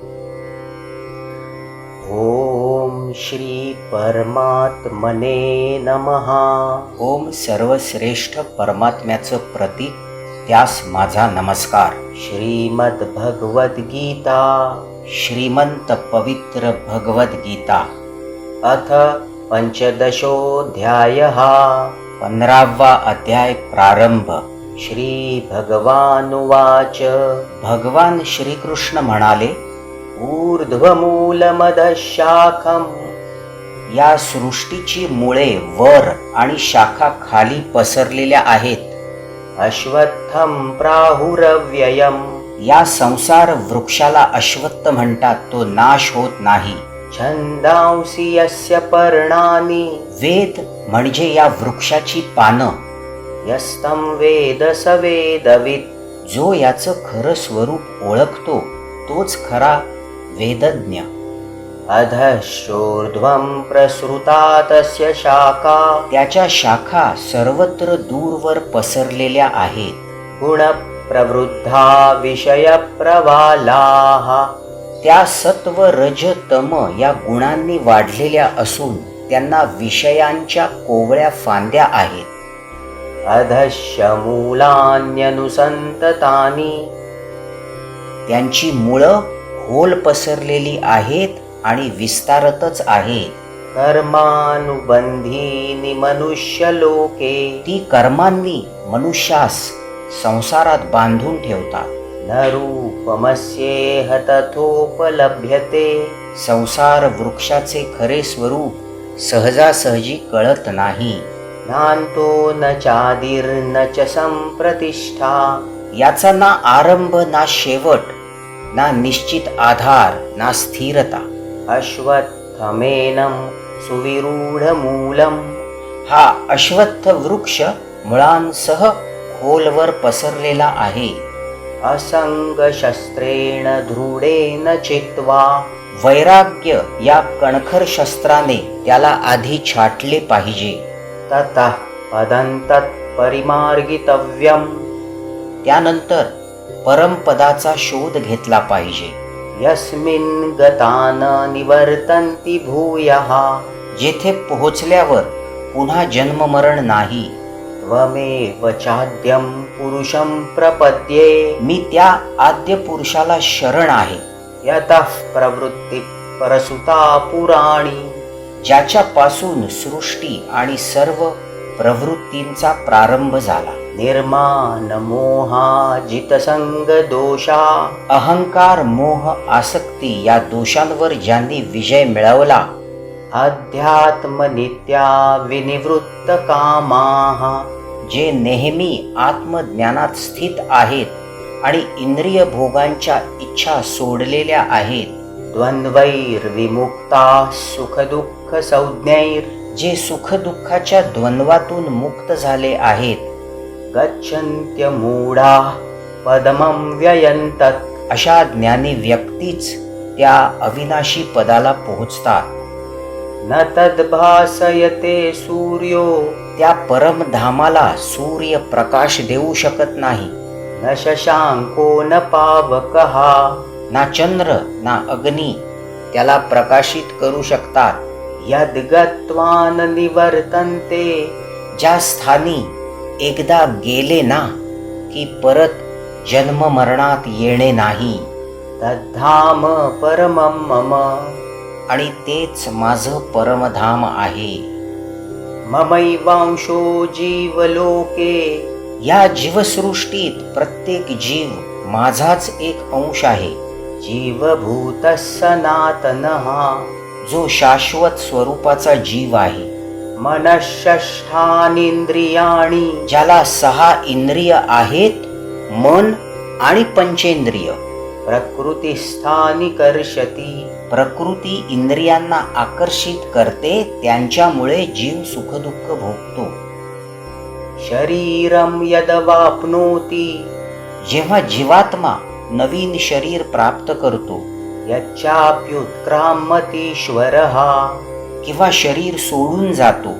ॐ श्री परमात्मने नमः. ओम सर्वश्रेष्ठ परमात्म्याचं प्रतीक त्यास माझा नमस्कार. श्रीमद्भगवद्गीता श्रीमंत पवित्र भगवद्गीता. अथ पञ्चदशोऽध्यायः. पंधरावा अध्याय प्रारंभ. श्रीभगवानुवाच भगवान श्रीकृष्ण म्हणाले ऊर्ध्वमूलमदशाखम या सृष्टीची मुळे वर आणि शाखा खाली पसरलेल्या आहेत. अश्वत्थं प्राहुरव्ययम. या संसार वृक्षाला अश्वत्थ म्हणतात तो नाश होत नाही. छंदांसी यस्य पर्णानि. वेद म्हणजे या वृक्षाची पानं. यस्तं वेद सवेदवित जो याचं खरं स्वरूप ओळखतो तोच खरा वेदज्ञ। अधश्चोर्ध्वं प्रसृता तस्य शाखा। त्याच्या शाखा सर्वत्र दूरवर पसरलेल्या आहेत। गुणप्रवृद्धा विषयप्रवालाः। त्या सत्व रज तम या गुणांनी वाढलेल्या असून त्यांना विषयांच्या कोवळ्या फांद्या आहेत। अधश्य मूलान्यनुसंततानी त्यांची मुळं खोल पसरलेली आहेत आणि विस्तारतच आहेत. कर्मानुबन्धीनि मनुष्यलोके ती कर्मांनी मनुष्यास संसारात बांधून ठेवतात. न रूपमस्येह तथोपलभ्यते संसार वृक्षाचे खरे स्वरूप सहजासहजी कळत नाही. नान्तो न चादिर्न च सम्प्रतिष्ठा याचा ना आरंभ ना शेवट ना निश्चित आधार ना स्थिरता. अश्वत्थमेनं सुविरूढमूलम्. हा अश्वत्थ वृक्ष मुळांसह खोलवर पसरलेला आहे. असङ्गशस्त्रेण दृढेन चित्वा. वैराग्य या कणखर शस्त्राने त्याला आधी छाटले पाहिजे. ततः पदं तत्परिमार्गितव्यम् त्यानंतर परमपदाचा शोध घेतला पाहिजे. यस्मिन् गता न निवर्तन्ति भूयः. जेथे पोहोचल्यावर पुन्हा जन्ममरण नाही. चाद्यं पुरुषं प्रपद्ये. मी त्या आद्य पुरुषाला शरण आहे. यतः प्रवृत्ति परसुता पुराणी. ज्याच्यापासून सृष्टी आणि सर्व प्रवृत्तींचा प्रारंभ झाला. निर्माणमोहाजितसङ्गदोषा अहंकार मोह आसक्ती या दोषांवर ज्यांनी विजय मिळवला. अध्यात्मनित्या विनिवृत्तकामाः जे नेहमी आत्मज्ञानात स्थित आहेत आणि इंद्रिय भोगांच्या इच्छा सोडलेल्या आहेत. द्वन्द्वैर्विमुक्ताः सुखदुःखसंज्ञैर् जे सुखदुःखाच्या द्वंद्वातून मुक्त झाले आहेत. गच्छन्त्यमूढा पदमं व्ययंत अशा ज्ञानी व्यक्तीच त्या अविनाशी पदाला पोहोचतात. न तद्भासयते सूर्यो. त्या परमधामाला सूर्य प्रकाश देऊ शकत नाही. न शशांको न पावकः. ना चंद्र ना अग्नी त्याला प्रकाशित करू शकतात. यद्गत्वा निवर्तन्ते. ज्या स्थानी एकदा गेले ना की परत जन्म मरणात येणे नाही. तद्धाम परमं मम. आणि तेच माझं परमधाम आहे. ममैवांशो जीवलोके. या जीवसृष्टीत प्रत्येक जीव माझाच एक अंश आहे. जीवभूत सनातन जो शाश्वत स्वरूपाचा जीव आहे. मनःषष्ठानीन्द्रियाणि। ज्याला सहा इंद्रिय आहेत मन आणि पंचेंद्रिय. प्रकृतिस्थानि कर्षति। प्रकृती इंद्रियांना आकर्षित करते त्यांच्यामुळे जीव सुखदुःख भोगतो. शरीरं यदवाप्नोति। जेव्हा जीवात्मा नवीन शरीर प्राप्त करतो यच्चाप्युत्क्रामतीश्वरः किंवा शरीर सोडून जातो.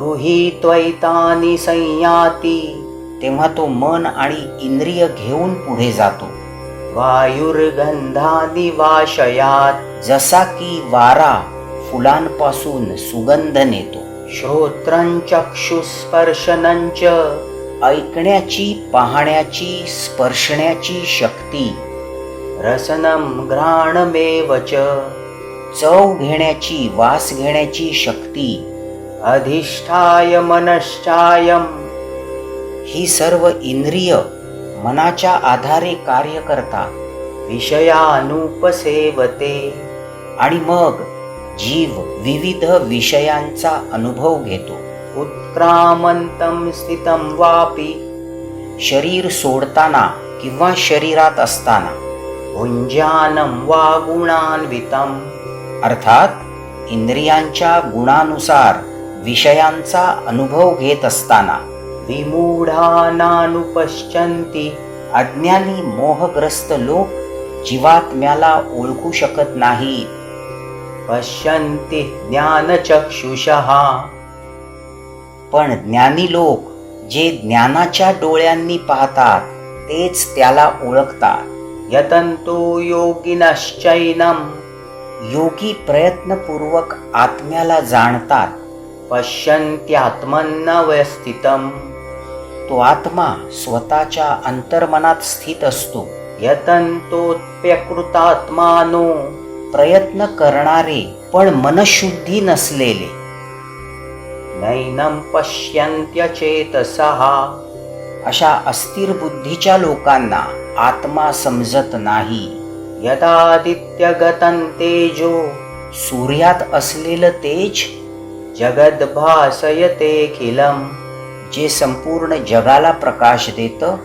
गृहीत्वैतानि संयाती तेव्हा तो मन आणि इंद्रिय घेऊन पुढे जातो. वायुर्गंधानी वाशयात जसा की वारा फुलांपासून सुगंध नेतो. श्रोत्रंचक्षुस्पर्शनंच ऐकण्याची पाहण्याची स्पर्शण्याची शक्ती. रसनम घ्राणमेव च चव घेण्याची वास घेण्याची शक्ती अधिष्ठाय मनश्चायम. ही सर्व इंद्रिय मनाच्या आधारे कार्य करता विषयानुपसेवते. आणि मग जीव विविध विषयांचा अनुभव घेतो. उत्क्रामंतम स्थितं वापी शरीर सोडताना किंवा शरीरात असताना. भुंजानम वा गुणान्वितम्. अर्थात इंद्रियांच्या गुणानुसार विषयांचा अनुभव घेत असताना विमूढानानुपश्चंती अज्ञानी मोहग्रस्त लोक जीवात्म्याला ओळखू शकत नाही पश्यंती ज्ञानचक्षुषः. पण ज्ञानी लोक जे ज्ञानाच्या डोळ्यांनी पाहतात तेच त्याला ओळखतात. यतंतो योगिनश्चैनम. योगी प्रयत्नपूर्वक आत्म्याला जाणतात पश्यन्त्यात्मन्नवस्थितम् तो आत्मा स्वतःच्या अंतर्मनात स्थित असतो. यतन्तोऽप्यकृतात्मानो प्रयत्न करणारे पण मनशुद्धी नसलेले. नैनं पश्यन्त्यचेतसः. अशा अस्थिर बुद्धीच्या लोकांना आत्मा समजत नाही. यदादित्यगतं तेजो सूर्यात असलेलं तेज जगद्भासयतेऽखिलम् जे संपूर्ण जगाला प्रकाश देतं.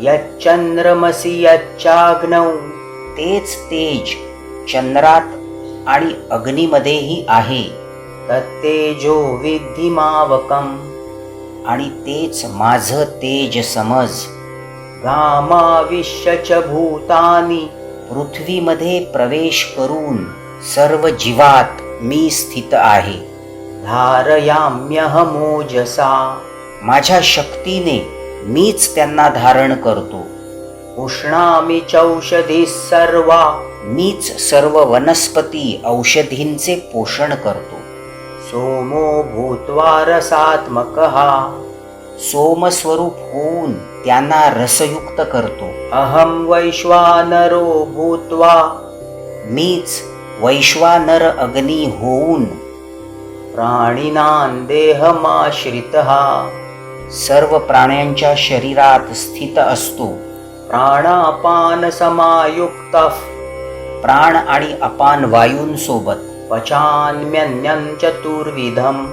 यच्चंद्रमसी यच्चाग्नौ तेच तेज चंद्रात आणि अग्नीमध्येही आहे. तत्तेजो विद्धिमावकम आणि तेच माझं तेज समज गामाविश्य च भूतानि पृथ्वीमध्ये प्रवेश करून सर्व जीवात मी स्थित आहे. धारयाम्यहमोजसा. माझ्या शक्तीने मीच त्यांना धारण करतो. उष्णामी चौषधी सर्वा. मीच सर्व वनस्पती औषधींचे पोषण करतो. सोमो भूत्वा रसात्मक. सोमस्वरूप होऊन त्यांना रसयुक्त करतो. अहं वैश्वानरो भूत्वा. मीच वैश्वानर अग्नी होऊन प्राणिनां देहमाश्रितः. सर्व प्राण्यांच्या शरीरात स्थित असतो. प्राणापानसमायुक्तः प्राण आणि अपान वायूंसोबत. पचान्यन्यं चतुर्विधम्.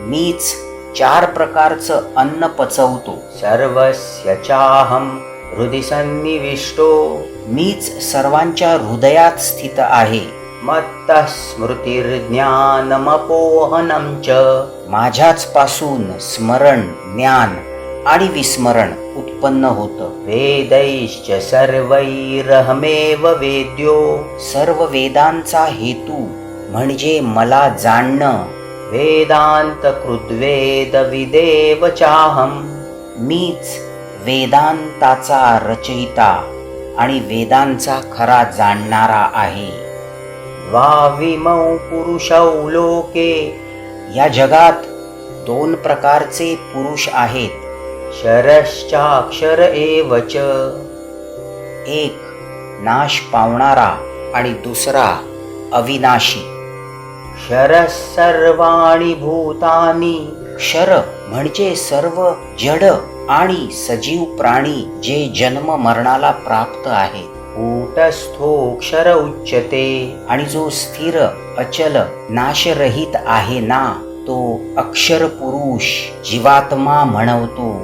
मीच चार प्रकारचं अन्न पचवतो. सर्वस्य चाहं हृदि सन्निविष्टो. मीच सर्वांच्या हृदयात स्थित आहे. मत्तः स्मृतिर्ज्ञानमपोहनं च. माझ्याच पासून स्मरण ज्ञान आणि विस्मरण उत्पन्न होतं. वेदैश्च सर्वैरहमेव वेद्यो. सर्व वेदांचा हेतू म्हणजे मला जाणणं वेदान्तकृद्वेदविदेव चाहम् मीच वेदांताचा रचयिता आणि वेदांचा खरा जाणणारा आहे. द्वाविमौ पुरुषौ लोके या जगात दोन प्रकारचे पुरुष आहेत शरश्चाक्षर एव च एक नाश पावणारा आणि दुसरा अविनाशी. क्षरः सर्वाणि भूतानि। क्षर म्हणजे सर्व जड आणि सजीव प्राणी जे जन्म मरणाला प्राप्त आहेत. कूटस्थोऽक्षर उच्यते। आणि जो स्थिर अचल नाशरहित आहे ना तो अक्षर पुरुष जीवात्मा म्हणवतो.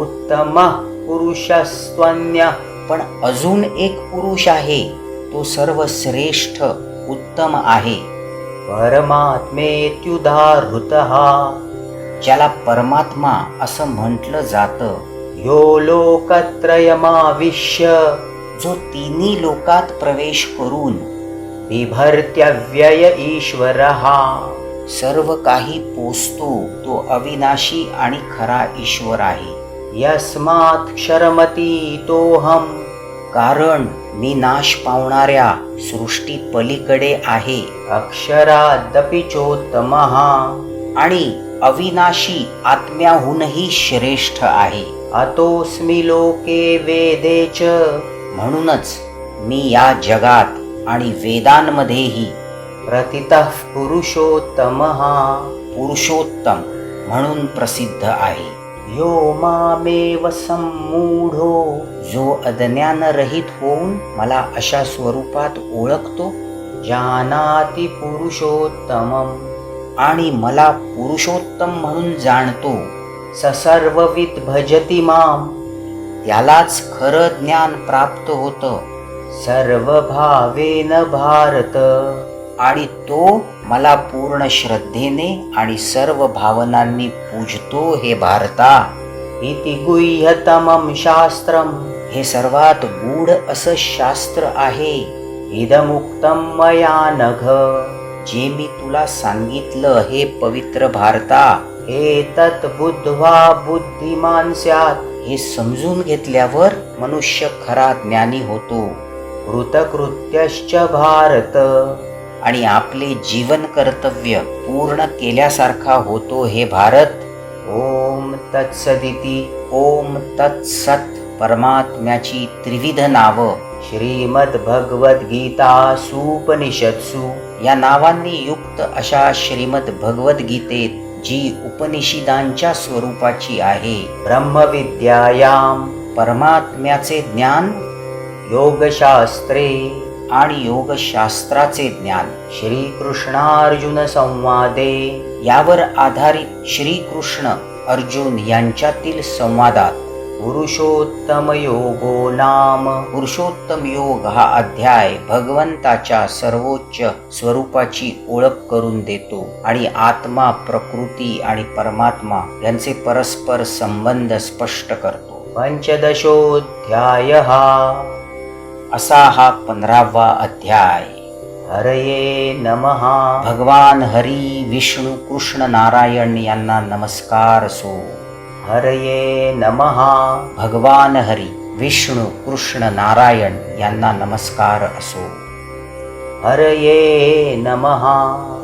उत्तमः पुरुषस्त्वन्यः। पण अजून एक पुरुष आहे तो सर्वश्रेष्ठ उत्तम आहे. परमात्मेत्युदाहृतः। ज्याला परमात्मा असं म्हटलं जातं यो लोकत्रयमाविश्य। जो तिन्ही लोकात प्रवेश करून बिभर्त्यव्यय ईश्वरः। सर्व काही पोचतो तो अविनाशी आणि खरा ईश्वर आहे। यस्मात् क्षरमतीतोऽहम्। कारण मी नाश पावणाऱ्या सृष्टी पलीकडे आहे. अक्षरा चोत्तमः आणि अविनाशी आत्म्याहूनही श्रेष्ठ आहे. अतोऽस्मि लोके वेदे च. म्हणूनच मी या जगात आणि वेदांमध्येही प्रतित पुरुषोत्तमहा पुरुषोत्तम म्हणून प्रसिद्ध आहे. यो मामेव सम्मूढो. जो अज्ञानरहित होऊन मला अशा स्वरूपात ओळखतो जानाति पुरुषोत्तमम्. आणि मला पुरुषोत्तम म्हणून जाणतो स सर्वविद् भजति माम्. त्यालाच खरं ज्ञान प्राप्त होतं सर्वभावेन भारत. आणि तो मला पूर्ण श्रद्धेने आणि सर्व भावनांनी पूजतो हे भारता. इति गुह्यतमम शास्त्रम हे सर्वात गूढ असं शास्त्र आहे. इदमुक्तं मया नघ. जे मी तुला सांगितलं हे पवित्र भारता. एतत् बुद्धवा बुद्धिमान स्यात. हे समजून घेतल्यावर मनुष्य खरा ज्ञानी होतो. कृतकृत्यश्च भारत. आणि आपले जीवन कर्तव्य पूर्ण केल्यासारखा होतो हे भारत. ओम तत्सदिती ओम तत्सत परमात्म्याची त्रिविध नावं. सुपनिषत्सु या नावांनी युक्त अशा श्रीमद भगवद्गीतेत जी उपनिषदांच्या स्वरूपाची आहे. ब्रह्मविद्यायाम परमात्म्याचे ज्ञान. योगशास्त्रे आणि योगशास्त्राचे ज्ञान श्रीकृष्णार्जुनसंवादे. यावर आधारित श्रीकृष्ण अर्जुन यांच्यातील संवादात पुरुषोत्तमयोगो नाम. पुरुषोत्तम योग हा अध्याय भगवंताच्या सर्वोच्च स्वरूपाची ओळख करून देतो आणि आत्मा प्रकृती आणि परमात्मा यांचे परस्पर संबंध स्पष्ट करतो. पंचदशोध्याय. हा असा हा पंधरावा अध्याय. हरये नमः. भगवान हरी विष्णू कृष्ण नारायण यांना नमस्कार असो हरये नमः. भगवान हरी विष्णू कृष्ण नारायण यांना नमस्कार असो. हरये नमः.